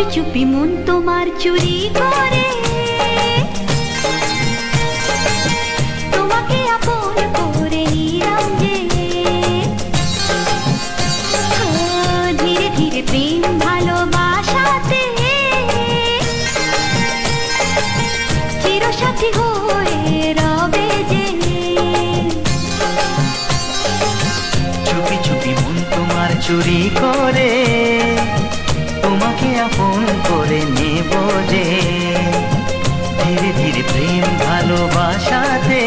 চুপি চুপি মন তোমার চুরি করে। তোমাকে আপন করে নিলাম যে। ধীরে ধীরে প্রেম ভালোবাসাতে চিরসাথী হয়ে রবে যে। চুপি চুপি মন তোমার চুরি করে। আপন করে নেব যে ধীরে ধীরে প্রেম ভালোবাসাতে।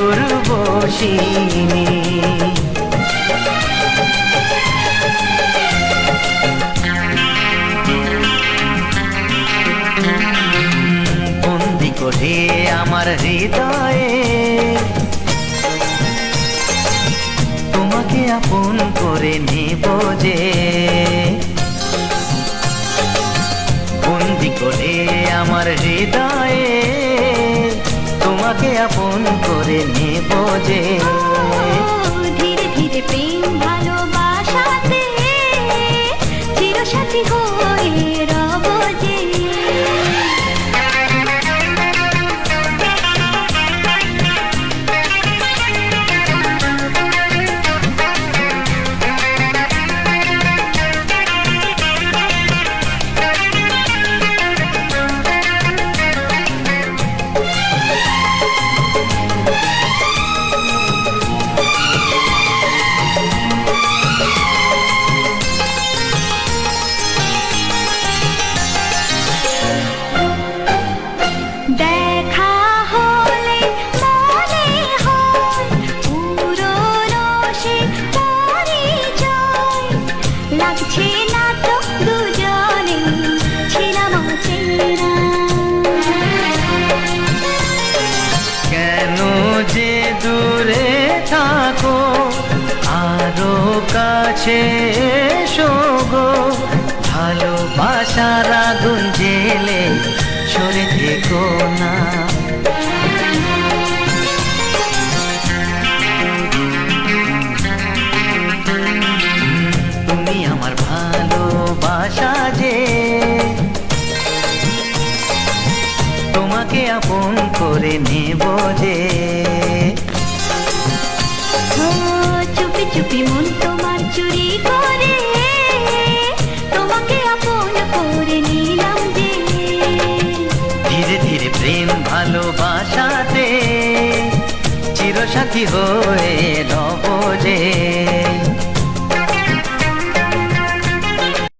উর্বশিনী বন্দি করে আমার হৃদয়ে তোমাকে আপন করে নেব যে বন্দি করে আমার হৃদয়ে তোমাকে আপন করে নেব যে। ধীরে ধীরে প্রেম ভালোবাসাতে চিরসাথী হয়ে কাছে এসো গো ভালোবাসার আগুন জেলে সরে থেকো না। তুমি আমার ভালোবাসা যে, তোমাকে আপন করে নেব যে। চিরসাথী হয়ে নব যে